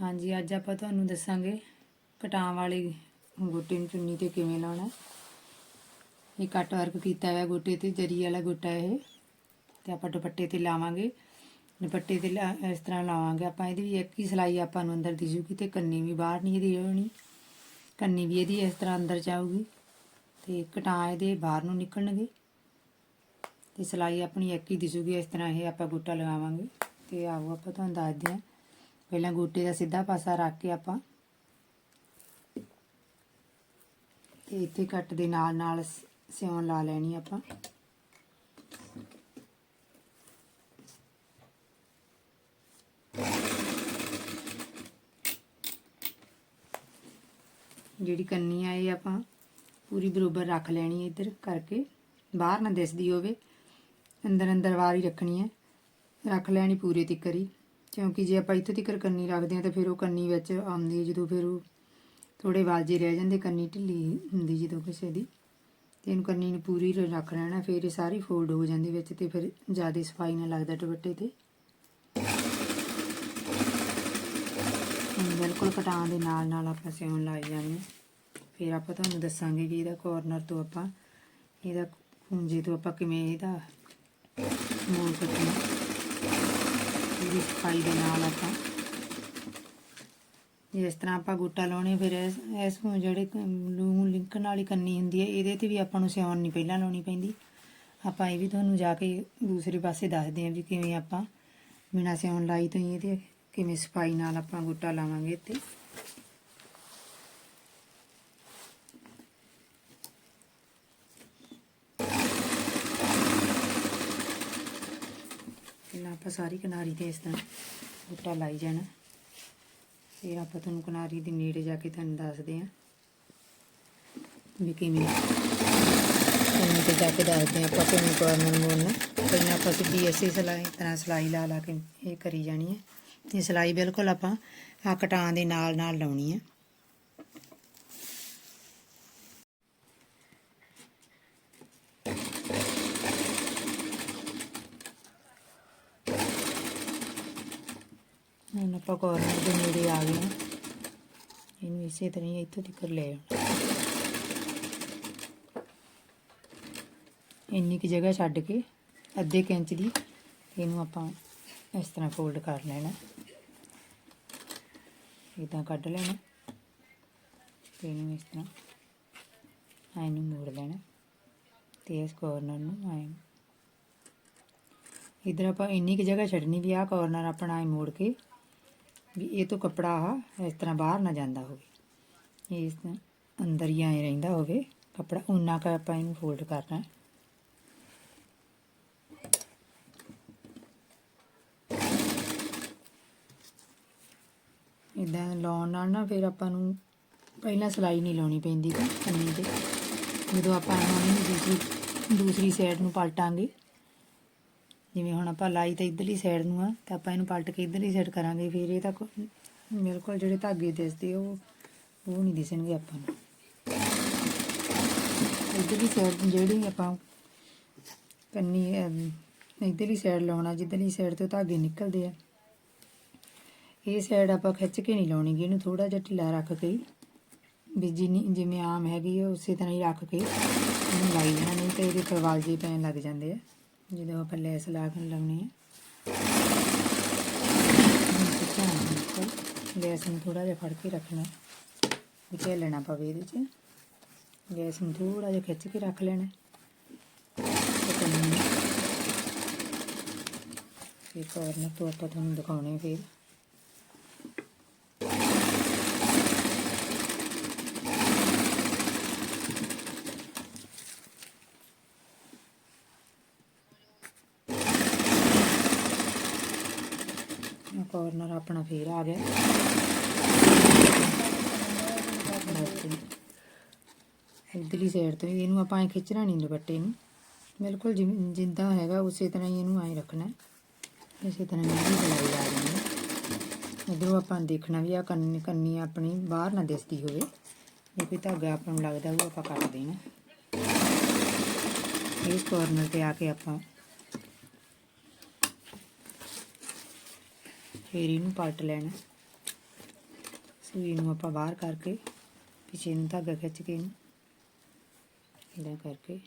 ਹਾਂਜੀ, ਅੱਜ ਆਪਾਂ ਤੁਹਾਨੂੰ ਦੱਸਾਂਗੇ ਕਟਾਂ ਵਾਲੀ ਗੋਟੇ ਨੂੰ ਚੁੰਨੀ ਤੇ ਕਿਵੇਂ ਲਾਉਣਾ ਇਹ ਕੱਟ ਵਰਕ ਕੀਤਾ ਹੋਇਆ ਗੋਟੇ ਤੇ, ਜਰੀ ਵਾਲਾ ਗੋਟਾ ਇਹ। ਤੇ ਆਪਾਂ ਦੁਪੱਟੇ ਤੇ ਲਾਵਾਂਗੇ। ਦੁਪੱਟੇ ਤੇ ਲਾ- ਇਸ ਤਰ੍ਹਾਂ ਲਾਵਾਂਗੇ ਆਪਾਂ। ਇਹਦੀ ਵੀ ਇੱਕ ਹੀ ਸਲਾਈ ਆਪਾਂ ਨੂੰ ਅੰਦਰ ਦਿਸੂਗੀ ਤੇ ਕੰਨੀ ਵੀ ਬਾਹਰ ਨਹੀਂ ਇਹਦੀ ਹੋਣੀ। ਕੰਨੀ ਵੀ ਇਹਦੀ ਇਸ ਤਰ੍ਹਾਂ ਅੰਦਰ ਜਾਊਗੀ ਤੇ ਕਟਾਂ ਇਹਦੇ ਬਾਹਰ ਨੂੰ ਨਿਕਲਣਗੇ। ਤੇ ਸਲਾਈ ਆਪਣੀ ਇੱਕ ਹੀ ਦਿਸੂਗੀ, ਇਸ ਤਰ੍ਹਾਂ ਇਹ ਆਪਾਂ ਗੋਟਾ ਲਗਾਵਾਂਗੇ। ਤੇ ਆਓ ਆਪਾਂ ਤੁਹਾਨੂੰ ਦੱਸਦੇ ਹਾਂ। ਪਹਿਲਾਂ ਗੋਟੇ ਦਾ ਸਿੱਧਾ ਪਾਸਾ ਰੱਖ ਕੇ ਆਪਾਂ ਤੇ ਇੱਥੇ ਕੱਟ ਦੇ ਨਾਲ ਨਾਲ ਸ- ਸਿਉਣ ਲਾ ਲੈਣੀ ਆਪਾਂ। ਜਿਹੜੀ ਕੰਨੀ ਆ ਇਹ ਆਪਾਂ ਪੂਰੀ ਬਰੋਬਰ ਰੱਖ ਲੈਣੀ ਹੈ ਇੱਧਰ ਕਰਕੇ। ਬਾਹਰ ਨਾ ਦਿਸਦੀ ਹੋਵੇ। ਅੰਦਰ ਅੰਦਰ ਵਾਰ ਹੀ ਰੱਖਣੀ ਹੈ ਰੱਖ ਲੈਣੀ ਪੂਰੇ ਤਿੱਕਰ ਹੀ। ਕਿਉਂਕਿ ਜੇ ਆਪਾਂ ਇੱਥੇ ਤਿੱਕਰ ਕੰਨੀ ਰੱਖਦੇ ਹਾਂ ਤਾਂ ਫਿਰ ਉਹ ਕੰਨੀ ਵਿੱਚ ਆਉਂਦੀ ਹੈ, ਜਦੋਂ ਫਿਰ ਉਹ ਥੋੜੇ ਵਾਜੇ ਰਹਿ ਜਾਂਦੇ, ਕੰਨੀ ਢਿੱਲੀ ਹੁੰਦੀ ਜਦੋਂ ਕਿਸੇ ਦੀ। ਤੇ ਇਹਨੂੰ ਕੰਨੀ ਨੂੰ ਪੂਰੀ ਰ- ਰੱਖ ਲੈਣਾ, ਫਿਰ ਇਹ ਸਾਰੀ ਫੋਲਡ ਹੋ ਜਾਂਦੀ ਵਿੱਚ ਤੇ ਫਿਰ ਜ਼ਿਆਦਾ ਸਫ਼ਾਈ ਨਾ ਲੱਗਦਾ ਦੁਪੱਟੇ ਤੇ। ਬਿਲਕੁਲ ਕਟਾਂ ਦੇ ਨਾਲ ਨਾਲ ਆਪਾਂ ਸਿਉਣ ਲਾਈ ਜਾਣੀ ਫਿਰ ਆਪਾਂ ਤੁਹਾਨੂੰ ਦੱਸਾਂਗੇ ਕਿ ਇਹਦਾ ਕੋਰਨਰ ਤੋਂ ਆਪਾਂ, ਇਹਦਾ ਖੂੰਜੇ ਤੋਂ ਆਪਾਂ ਕਿਵੇਂ ਇਹਦਾ ਮੋੜ ਕੱਟਣਾ ਇਹਦੀ ਸਫ਼ਾਈ ਦੇ ਨਾਲ ਆਪਾਂ। ਜਿਸ ਤਰ੍ਹਾਂ ਆਪਾਂ ਗੋਟਾ ਲਾਉਣੇ, ਫਿਰ ਇਸ ਨੂੰ ਜਿਹੜੇ ਲੂਣ ਲਿੰਕਣ ਵਾਲੀ ਕੰਨੀ ਹੁੰਦੀ ਹੈ, ਇਹਦੇ ਤੇ ਵੀ ਆਪਾਂ ਨੂੰ ਸਿਉਣ ਨਹੀਂ ਪਹਿਲਾਂ ਲਾਉਣੀ ਪੈਂਦੀ। ਆਪਾਂ ਇਹ ਵੀ ਤੁਹਾਨੂੰ ਜਾ ਕੇ ਦੂਸਰੇ ਪਾਸੇ ਦੱਸਦੇ ਹਾਂ ਵੀ ਕਿਵੇਂ ਆਪਾਂ ਬਿਨਾਂ ਸਿਉਣ ਲਾਈ ਤੋਂ ਹੀ ਇਹਦੇ ਕਿਵੇਂ ਸਫ਼ਾਈ ਨਾਲ ਆਪਾਂ ਗੋਟਾ ਲਾਵਾਂਗੇ ਤੇ ਪਹਿਲਾਂ ਆਪਾਂ ਸਾਰੀ ਕਿਨਾਰੀ ਤੇ ਇਸ ਤਰ੍ਹਾਂ ਬੂਟਾ ਲਾਈ ਜਾਣਾ। ਫਿਰ ਆਪਾਂ ਤੁਹਾਨੂੰ ਕਿਨਾਰੀ ਦੇ ਨੇੜੇ ਜਾ ਕੇ ਤੁਹਾਨੂੰ ਦੱਸਦੇ ਹਾਂ ਵੀ ਕਿਵੇਂ ਕਿਵੇਂ ਤੇ ਜਾ ਕੇ ਦੱਸਦੇ ਹਾਂ ਆਪਾਂ ਕਿਵੇਂ ਕਾਰਨਰ ਮੋੜਨਾ। ਪਹਿਲਾਂ ਆਪਾਂ ਸਿੱਧੀ ਐਸੀ ਸਲਾਈ ਤਰ੍ਹਾਂ ਸਲਾਈ ਲਾ ਲਾ ਕੇ ਇਹ ਕਰੀ ਜਾਣੀ ਹੈ। ਇਹ ਸਲਾਈ ਬਿਲਕੁਲ ਆਪਾਂ ਆ ਕਟਾਂ ਦੇ ਨਾਲ ਨਾਲ ਲਾਉਣੀ ਹੈ। ਹੁਣ ਆਪਾਂ ਕੋਰਨਰ ਦੇ ਨੇੜੇ ਆ ਗਏ ਹਾਂ। ਇਹਨੂੰ ਇਸੇ ਤਰ੍ਹਾਂ ਹੀ ਇੱਥੋਂ ਤੱਕ ਲੈ ਆਉਣਾ। ਇੰਨੀ ਕੁ ਜਗ੍ਹਾ ਛੱਡ ਕੇ ਅੱਧੇ ਕੁ ਇੰਚ ਦੀ ਇਹਨੂੰ ਆਪਾਂ ਇਸ ਤਰ੍ਹਾਂ ਫੋਲਡ ਕਰ ਲੈਣਾ। ਇਦਾਂ ਕੱਢ ਲੈਣਾ ਤੇ ਇਹਨੂੰ ਇਸ ਤਰ੍ਹਾਂ ਆਏ ਮੋੜ ਲੈਣਾ ਤੇ ਇਸ ਕੋਰਨਰ ਨੂੰ ਆਏ ਇਧਰ ਆਪਾਂ ਇੰਨੀ ਕੁ ਜਗ੍ਹਾ ਛੱਡਣੀ ਵੀ ਆਹ ਕੋਰਨਰ ਆਪਣਾ ਐ ਮੋੜ ਕੇ ਵੀ ਇਹ ਤੋਂ ਕੱਪੜਾ ਆ ਇਸ ਤਰ੍ਹਾਂ ਬਾਹਰ ਨਾ ਜਾਂਦਾ ਹੋਵੇ। ਇਸ ਤਰ੍ਹਾਂ ਅੰਦਰ ਹੀ ਆਏ ਰਹਿੰਦਾ ਹੋਵੇ। ਕੱਪੜਾ ਉਨਾ ਕੁ ਆਪਾਂ ਇਹਨੂੰ ਫੋਲਡ ਕਰਨਾ ਇਦਾਂ ਲਾਉਣ ਨਾਲ ਨਾ ਫਿਰ ਆਪਾਂ ਨੂੰ ਪਹਿਲਾਂ ਸਲਾਈ ਨਹੀਂ ਲਾਉਣੀ ਪੈਂਦੀ ਗੀ ਕੰਨੀ ਤੇ। ਜਦੋਂ ਆਪਾਂ ਇਹਨਾਂ ਨੂੰ ਦੂਸਰੀ ਦੂਸਰੀ ਸਾਈਡ ਨੂੰ ਪਲਟਾਂਗੇ। ਜਿਵੇਂ ਹੁਣ ਆਪਾਂ ਲਾਈ ਤਾਂ ਇਧਰਲੀ ਸਾਈਡ ਨੂੰ ਆ ਤਾਂ ਆਪਾਂ ਇਹਨੂੰ ਪਲਟ ਕੇ ਇਧਰਲੀ ਸਾਈਡ ਕਰਾਂਗੇ ਫਿਰ ਇਹ ਤਾਂ ਕੋ- ਮੇਰੇ ਕੋਲ ਜਿਹੜੇ ਧਾਗੇ ਦਿਸਦੇ ਉਹ ਉਹ ਨਹੀਂ ਦਿਸਣਗੇ ਆਪਾਂ ਨੂੰ। ਇਧਰਲੀ ਸਾਈਡ ਜਿਹੜੀ ਆਪਾਂ ਕੰਨੀ ਅਮ, ਇਧਰਲੀ ਸਾਈਡ ਲਾਉਣਾ ਜਿੱਧਰਲੀ ਸਾਈਡ ਤੋਂ ਧਾਗੇ ਨਿਕਲਦੇ ਆ ਇਹ ਸਾਈਡ ਆਪਾਂ ਖਿੱਚ ਕੇ ਨਹੀਂ ਲਾਉਣੀ ਗੀ ਇਹਨੂੰ ਥੋੜਾ ਜਿਹਾ ਢਿੱਲਾ ਰੱਖ ਕੇ ਹੀ, ਵੀ ਜਿੰਨੀ ਜਿਵੇਂ ਆਮ ਹੈਗੀ ਆ ਉਸੇ ਤਰ੍ਹਾਂ ਹੀ ਰੱਖ ਕੇ ਇਹਨੂੰ ਲਾਈ ਜਾਣਾ ਨਹੀਂ ਤੇ ਇਹਦੇ ਪ੍ਰਵਾਲ ਜੇ ਪੈਣ ਲੱਗ ਜਾਂਦੇ ਆ। ਜਦੋਂ ਆਪਾਂ ਲੈਸ ਲਾ ਕੇ ਲਾਉਣੀ ਹੈ ਗੈਸ ਨੂੰ ਥੋੜਾ ਜਿਹਾ ਫੜ ਕੇ ਰੱਖਣਾ। ਵਿਚੇ ਲੈਣਾ ਪਵੇ ਇਹਦੇ 'ਚ। ਗੈਸ ਨੂੰ ਥੋੜਾ ਜਿਹਾ ਖਿੱਚ ਕੇ ਰੱਖ ਲੈਣਾ। ਤੇ ਕੰਨੀ ਨੂੰ ਤੋਂ ਆਪਾਂ ਤੁਹਾਨੂੰ ਦਿਖਾਉਣੇ ਆ ਫਿਰ। ਕੋਰਨਰ ਆਪਣਾ ਫੇਰ ਆ ਗਿਆ। ਇਧਰਲੀ ਸਾਈਡ ਤੋਂ ਹੀ ਇਹਨੂੰ ਆਪਾਂ ਐ ਖਿੱਚਣਾ ਨਹੀਂ ਦੁਪੱਟੇ ਨੂੰ। ਬਿਲਕੁਲ ਜਿਵੇਂ ਜਿੱਦਾਂ ਹੈਗਾ ਉਸੇ ਤਰ੍ਹਾਂ ਹੀ ਇਹਨੂੰ ਐ ਰੱਖਣਾ। ਇਸੇ ਤਰ੍ਹਾਂ ਹੀ ਇਹਦੀ ਸਿਲਾਈ ਲਾ ਹੈ ਉਧਰੋਂ ਆਪਾਂ ਦੇਖਣਾ ਵੀ ਆ ਕੰਨੀ ਕੰਨੀ ਆਪਣੀ ਬਾਹਰ ਨਾ ਦਿਸਦੀ ਹੋਵੇ। ਜੇ ਕੋਈ ਧਾਗਾ ਆਪਾਂ ਨੂੰ ਲੱਗਦਾ ਉਹ ਆਪਾਂ ਕੱਟ ਦੇਣਾ। ਇਸ ਕੋਰਨਰ ਤੇ ਆ ਕੇ ਆਪਾਂ ਫਿਰ ਇਹਨੂੰ ਪਲਟ ਲੈਣਾ। ਸੂਈ ਨੂੰ ਆਪਾਂ ਬਾਹਰ ਕਰਕੇ, ਪਿੱਛੇ ਨੂੰ ਧਾਗਾ ਖਿੱਚ ਕੇ ਇਹਨੂੰ ਇਦਾਂ ਕਰਕੇ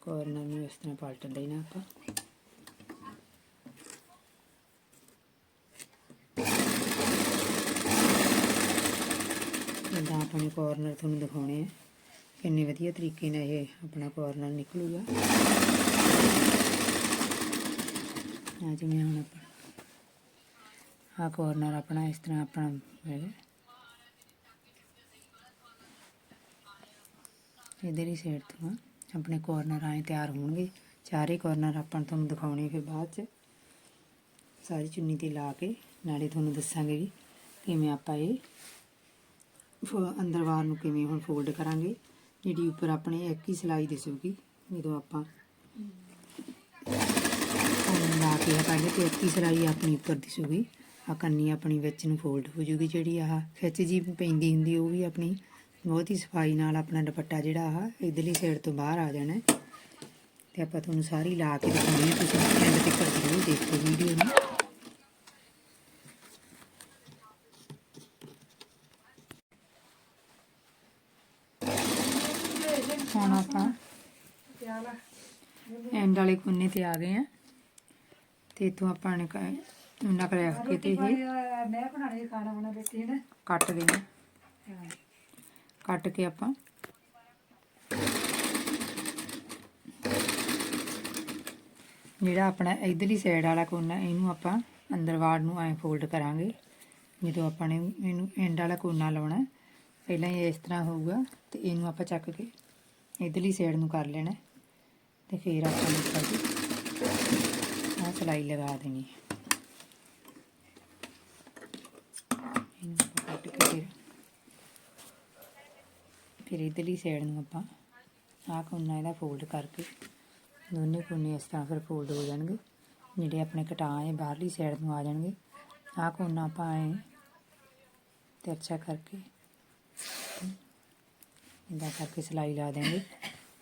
ਕੋਰਨਰ ਨੂੰ ਇਸ ਤਰ੍ਹਾਂ ਪਲਟ ਦੇਣਾ ਆਪਾਂ। ਇਦਾਂ ਆਪਣੇ ਕੋਰਨਰ ਤੁਹਾਨੂੰ ਦਿਖਾਉਣੇ ਆ। ਕਿੰਨੇ ਵਧੀਆ ਤਰੀਕੇ ਨਾਲ ਇਹ ਆਪਣਾ ਕੋਰਨਰ ਨਿਕਲੂਗਾ। ਆ ਜਿਵੇਂ ਹੁਣ ਆਪਾਂ ਆ ਕੋਰਨਰ ਆਪਣਾ ਇਸ ਤਰ੍ਹਾਂ ਆਪਣਾ ਹੈ ਇਧਰਲੀ ਸਾਈਡ ਤੋਂ ਆਪਣੇ ਕੋਰਨਰ ਆਏ ਤਿਆਰ ਹੋਣਗੇ। ਚਾਰੇ ਕੋਰਨਰ ਆਪਾਂ ਤੁਹਾਨੂੰ ਦਿਖਾਉਣੇ ਫਿਰ ਬਾਅਦ ਚ। ਸਾਰੀ ਚੁੰਨੀ ਤੇ ਲਾ ਕੇ ਨਾਲੇ ਤੁਹਾਨੂੰ ਦੱਸਾਂਗੇ ਵੀ ਕਿਵੇਂ ਆਪਾਂ ਇਹ ਫ- ਅੰਦਰ ਬਾਹਰ ਨੂੰ ਕਿਵੇਂ ਹੁਣ ਫੋਲਡ ਕਰਾਂਗੇ। ਜਿਹੜੀ ਉੱਪਰ ਆਪਣੇ ਇੱਕ ਹੀ ਸਿਲਾਈ ਦਿਸੂਗੀ, ਜਦੋਂ ਆਪਾਂ ਉਹ ਲਾ ਕੇ ਆ ਪਹਿਲੇ ਤੇ ਇੱਕ ਹੀ ਆਪਣੀ ਉੱਪਰ ਦੀ ਸੂਗੀ ਆ ਕੰਨੀ ਆਪਣੀ ਵਿੱਚ ਨੂੰ ਫੋਲਡ ਹੋ ਜੂਗੀ ਜਿਹੜੀ ਆਹ ਖਿੱਚ ਜੀ ਪੈਂਦੀ ਹੁੰਦੀ, ਉਹ ਵੀ ਆਪਣੀ ਬਹੁਤ ਹੀ ਸਫ਼ਾਈ ਨਾਲ ਆਪਣਾ ਦੁਪੱਟਾ ਜਿਹੜਾ ਆਹ ਇਧਰਲੀ ਸਾਈਡ ਤੋਂ ਬਾਹਰ ਆ ਜਾਣਾ ਹੈ। ਤੇ ਆਪਾਂ ਤੁਹਾਨੂੰ ਸਾਰੀ ਲਾ ਕੇ ਦਿਖਾਉਣੀ ਤੁਸੀਂ ਐਂਡ ਤੱਕ ਜ਼ਰੂਰ ਦੇਖੋ ਵੀਡੀਓ ਨੂੰ। ਹੁਣ ਆਪਾਂ ਐਂਡ ਵਾਲੇ ਕੋਨੇ ਤੇ ਆ ਗਏ ਆ ਤੇ ਇਥੋਂ ਆਪਾਂ ਨੇ ਨਕਲ ਰੱਖ ਕੇ ਤੇ ਇਹ ਮੈਂ ਬਣਾਣੇ ਖਾਣਾ ਬਣਾ ਬੈਠੀ ਨਾ। ਕੱਟ ਦੇਣਾ। ਕੱਟ ਕੇ ਆਪਾਂ ਜਿਹੜਾ ਆਪਣਾ ਇਧਰਲੀ ਸਾਈਡ ਵਾਲਾ ਕੋਨਾ ਇਹਨੂੰ ਆਪਾਂ ਅੰਦਰ ਵਾੜ ਨੂੰ ਐਂ ਫੋਲਡ ਕਰਾਂਗੇ। ਜਦੋਂ ਆਪਾਂ ਨੇ ਇਹਨੂੰ ਐਂਡ ਵਾਲਾ ਕੋਨਾ ਲਾਉਣਾ ਪਹਿਲਾਂ ਇਹ ਇਸ ਤਰ੍ਹਾਂ ਹੋਊਗਾ ਤੇ ਇਹਨੂੰ ਆਪਾਂ ਚੱਕ ਕੇ ਇਧਰਲੀ ਸਾਈਡ ਨੂੰ ਕਰ ਲੈਣਾ। ਤੇ ਫਿਰ ਆਪਾਂ ਨੇ ਉੱਪਰ ਦੀ ਆਹ ਸਲਾਈ ਲਗਾ ਦੇਣੀ ਕੱਟ ਕੇ ਫਿਰ ਫਿਰ ਇਧਰਲੀ ਸਾਈਡ ਨੂੰ ਆਪਾਂ ਆਹ ਕੋਨਾ ਇਹਦਾ ਫੋਲਡ ਕਰਕੇ ਦੋਨੇ ਕੋਨੇ ਇਸ ਤਰ੍ਹਾਂ ਫਿਰ ਫੋਲਡ ਹੋ ਜਾਣਗੇ। ਜਿਹੜੇ ਆਪਣੇ ਕਟਾਂ ਹੈ, ਬਾਹਰਲੀ ਸਾਈਡ ਨੂੰ ਆ ਜਾਣਗੇ। ਆਹ ਕੋਨਾ ਆਪਾਂ ਐ ਤਿਰਛਾ ਕਰਕੇ ਇਦਾਂ ਕਰਕੇ ਸਿਲਾਈ ਲਾ ਦੇਵਾਂਗੇ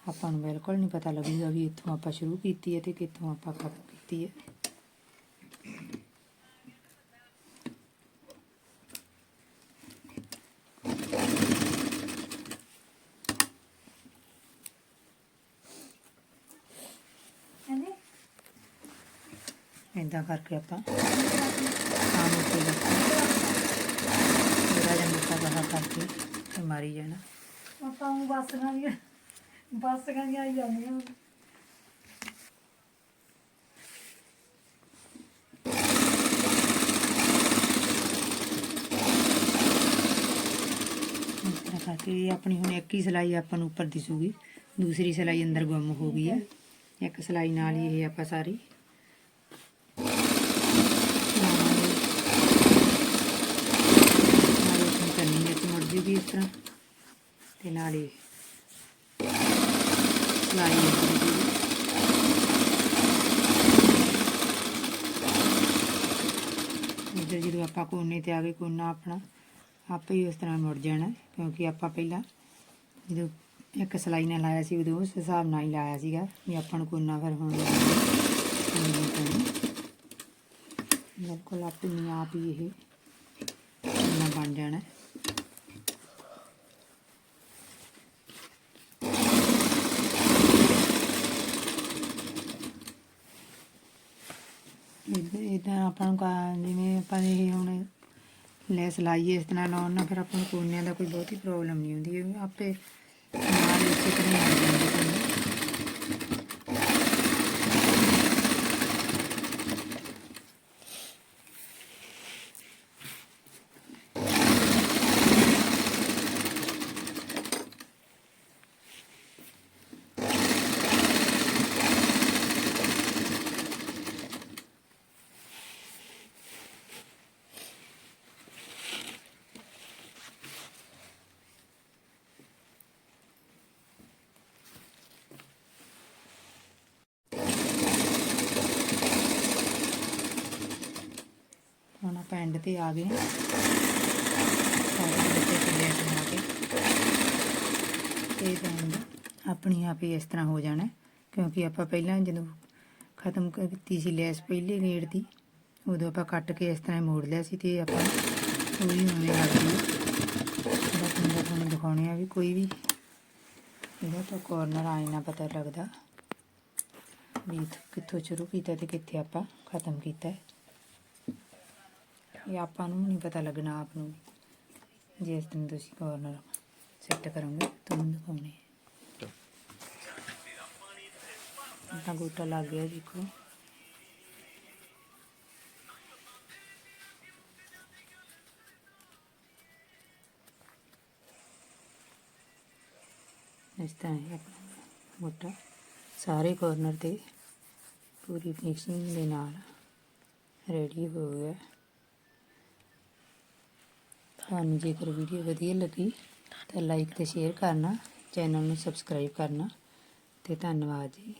ਆਪਾਂ ਨੂੰ ਬਿਲਕੁਲ ਨਹੀਂ ਪਤਾ ਲੱਗੂਗਾ ਵੀ ਇੱਥੋਂ ਆਪਾਂ ਸ਼ੁਰੂ ਕੀਤੀ ਹੈ ਤੇ ਕਿੱਥੋਂ ਆਪਾਂ ਖਤਮ ਕੀਤੀ ਇਦਾਂ ਕਰਕੇ ਆਪਾਂ ਆਮ ਉੱਤੇ ਜਿਹੜਾ ਜਿਹਾ ਮੁੱਕਾ ਬਾਹਰ ਕਰਕੇ ਤੇ ਮਾਰੀ ਜਾਣਾ ਆਪਾਂ ਨੂੰ ਬੱਸ ਗਾਂਆਂ ਬੱਸ ਗਾਂਆਂ ਆਈ ਜਾਂਦੀਆਂ ਇਸ ਆਪਣੀ ਹੁਣ ਇੱਕ ਹੀ ਸਿਲਾਈ ਆਪਾਂ ਨੂੰ ਉੱਪਰ ਦਿਸੂਗੀ, ਦੂਸਰੀ ਸਿਲਾਈ ਅੰਦਰ ਗੁੰਮ ਹੋ ਗਈ ਹੈ ਇੱਕ ਸਿਲਾਈ ਨਾਲ ਹੀ ਇਹ ਆਪਾਂ ਸਾਰੀ ਲਾਵਾਂਗੇ। ਨਾਲੇ ਆਪਣੀ ਕੰਨੀ ਵਿੱਚ ਮੁੜ ਜੂਗੀ ਇਸ ਤਰ੍ਹਾਂ ਤੇ ਨਾਲੇ ਸਿਲਾਈ ਵਿੱਚ ਇੱਧਰ ਜਦੋਂ ਆਪਾਂ ਕੋਨੇ ਤੇ ਆ ਗਏ, ਕੋਨਾ ਆਪਣਾ ਆਪੇ ਹੀ ਉਸ ਤਰ੍ਹਾਂ ਮੁੜ ਜਾਣਾ, ਕਿਉਂਕਿ ਆਪਾਂ ਪਹਿਲਾਂ ਜਦੋਂ ਇੱਕ ਸਲਾਈ ਨਾਲ ਲਾਇਆ ਸੀ, ਉਦੋਂ ਉਸ ਹਿਸਾਬ ਨਾਲ ਹੀ ਲਾਇਆ ਸੀਗਾ ਵੀ ਆਪਾਂ ਨੂੰ ਕੋਨਾ ਫਿਰ ਹੁਣ ਬਿਲਕੁਲ ਆਪਣੀ ਆਪ ਹੀ ਇਹ ਕੋਨਾ ਬਣ ਜਾਣਾ ਹੈ। ਇੱਦਾਂ ਆਪਾਂ ਨੂੰ ਜਿਵੇਂ ਆਪਾਂ ਇਹ ਹੁਣ ਲੈਸ ਲਾਈਏ ਇਸ ਤਰ੍ਹਾਂ ਲਾਉਣ ਨਾਲ ਫਿਰ ਆਪਾਂ ਨੂੰ ਕੋਨਿਆਂ ਦਾ ਕੋਈ ਬਹੁਤੀ ਪ੍ਰੋਬਲਮ ਨਹੀਂ ਹੁੰਦੀ, ਆਪੇ ਨਾਲ ਇਸੇ ਤਰ੍ਹਾਂ ਆ ਜਾਂਦੇ ਕੋਨੇ ਹੁਣ ਆਪਾਂ ਐਂਡ ਤੇ ਆ ਗਏ। ਹਾਂ। ਸਾਰੇ ਬੱਚੇ ਚੱਲੇ ਬਣਾ ਕੇ ਤੇ ਐਂਡ ਆਪਣੀ ਆਪ ਹੀ ਇਸ ਤਰ੍ਹਾਂ ਹੋ ਜਾਣਾ ਕਿਉਂਕਿ ਆਪਾਂ ਪਹਿਲਾਂ ਜਦੋਂ ਖਤਮ ਕੀਤੀ ਸੀ ਲੈਸ, ਪਹਿਲੇ ਗੇੜ ਦੀ, ਉਦੋਂ ਆਪਾਂ ਕੱਟ ਕੇ ਇਸ ਤਰ੍ਹਾਂ ਹੀ ਮੋੜ ਲਿਆ ਸੀ ਤੇ ਆਪਾਂ ਉਹ ਵੀ ਉਵੇਂ ਲੱਗਦੀ ਜਿਹੜਾ ਤੁਹਾਨੂੰ ਤੁਹਾਨੂੰ ਦਿਖਾਉਣੇ ਆ ਵੀ ਕੋਈ ਵੀ ਇਹਦਾ ਤਾਂ ਕੋਰਨਰ ਆਏ ਨਾ ਪਤਾ ਲੱਗਦਾ ਵੀ ਇੱਥੋਂ- ਕਿੱਥੋਂ ਸ਼ੁਰੂ ਕੀਤਾ ਤੇ ਕਿੱਥੇ ਆਪਾਂ ਖਤਮ ਕੀਤਾ ਇਹ ਆਪਾਂ ਨੂੰ ਨਹੀਂ ਪਤਾ ਲੱਗਣਾ ਆਪ ਨੂੰ ਜੇ ਇਸ ਤਰ੍ਹਾਂ ਤੁਸੀਂ ਕੋਰਨਰ ਸੈੱਟ ਕਰੋਗੇ ਤੁਹਾਨੂੰ ਦਿਖਾਉਣੇ ਤਾਂ ਗੋਟਾ ਲੱਗ ਗਿਆ ਦੇਖੋ। ਇਸ ਤਰ੍ਹਾਂ ਹੈ ਆਪਣਾ ਗੋਟਾ ਸਾਰੇ ਕੋਰਨਰ ਤੇ ਪੂਰੀ ਫਿਨਿਸ਼ਿੰਗ ਦੇ ਨਾਲ ਰੈਡੀ ਹੋ ਗਿਆ। ਤੁਹਾਨੂੰ ਜੇਕਰ ਵੀਡੀਓ ਵਧੀਆ ਲੱਗੀ ਤਾਂ ਲਾਈਕ ਤੇ ਸ਼ੇਅਰ ਕਰਨਾ ਚੈਨਲ ਨੂੰ ਸਬਸਕ੍ਰਾਈਬ ਕਰਨਾ ਤੇ ਧੰਨਵਾਦ ਜੀ।